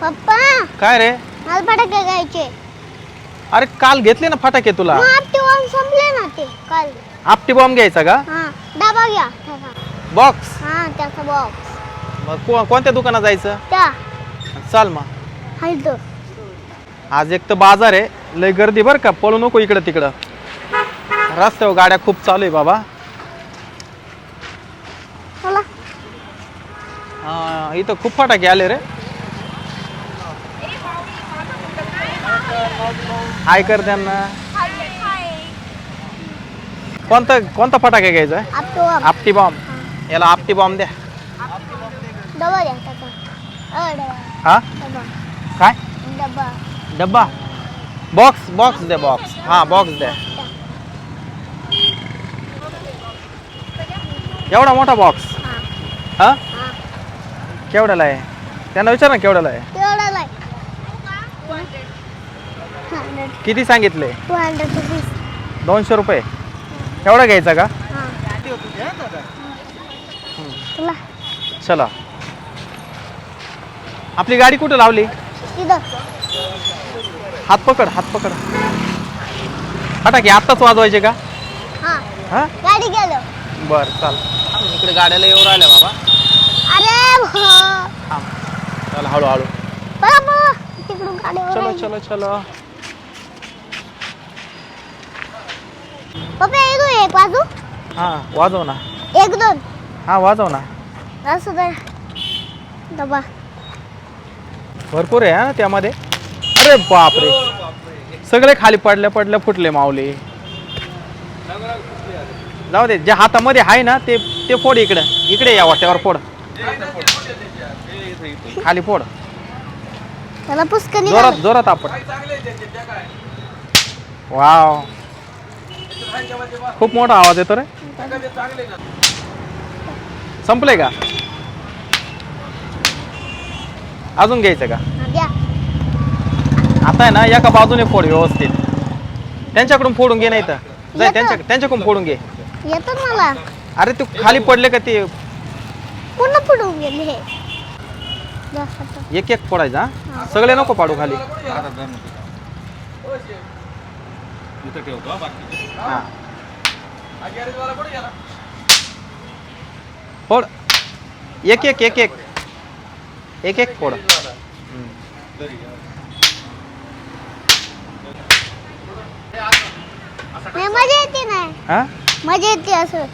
पप्पा काय रे? मला फटाके घ्यायचे. अरे काल घेतले ना फटाके तुला? मग आपटे वाम संपले ना ते काल. आपटी बॉम्ब घ्यायचा का? हा डबा घ्या त्याचा बॉक्स हा त्याचा बॉक्स मग को- कोणत्या दुकानात जायचं? त्या. चाल मग. हाय तो आज एक तर बाजार आहे लय गर्दी बरं का पळू नको इकडं तिकडं. रस्त्यावर गाड्या खूप चालू आहे बाबा. चला. हा, इथं खूप फटाके आले रे. हाय कर त्यांना. कोणता कोणता फटाके घ्यायचा? आपटे बॉम्ब. याला आपटी बॉम्ब द्या. हा? काय? डबा. डब्बा बॉक्स बॉक्स द्या बॉक्स. हा बॉक्स द्या. एवढा मोठा बॉक्स? हा? केवढ्याला आहे? त्यांना विचार ना केवढ्याला आहे? हंड्रेड किती सांगितले? टू हंड्रेड रुपीज दोनशे रुपये. एवढा घ्यायचा का? हा. चला. चला. आपली गाडी कुठं लावली? इथं. हात पकड हात पकड. फटाके आत्ताच वाजवायचे का? हा. हा? गाडी गेलो. बर चाल. इकडे गाड्याला येऊ राहिल्या बाबा. अरे भो थांब चला हळूहळू. तिकडून गाडी चलो. चलो चलो. पप्पा एक एक वाजू हा वाजव ना एक दोन हा वाजव ना असं दे डबा भरपूर आहे हा त्यामध्ये अरे बापरे सगळे खाली पडल्या पडल्या फुटले माऊली जाऊ दे जे हातामध्ये आहे ना ते ते फोड इकडे इकडे या वाट्यावर फोड खाली फोड त्याला पुष्कळ जोरात जोरात आपण वाव खूप मोठा आवाज येतो रे. संपले का? अजून घ्यायचं का? हा, आता आहे ना एका बाजूने फोड व्यवस्थित. त्यांच्याकडून फोडून घे नाही तर जाय. त्यांच्या त्यांच्याकडून फोडून घे. येतं मला. अरे तू खाली पडले का ते? पूर्ण पडून गेले. एक एक फोडायचा? सगळे नको पाडू खाली. हा. फोड एक एक एक एक एक एक फोड मज़े नाही, मज़ा येते नाही हा मज़ा येते असं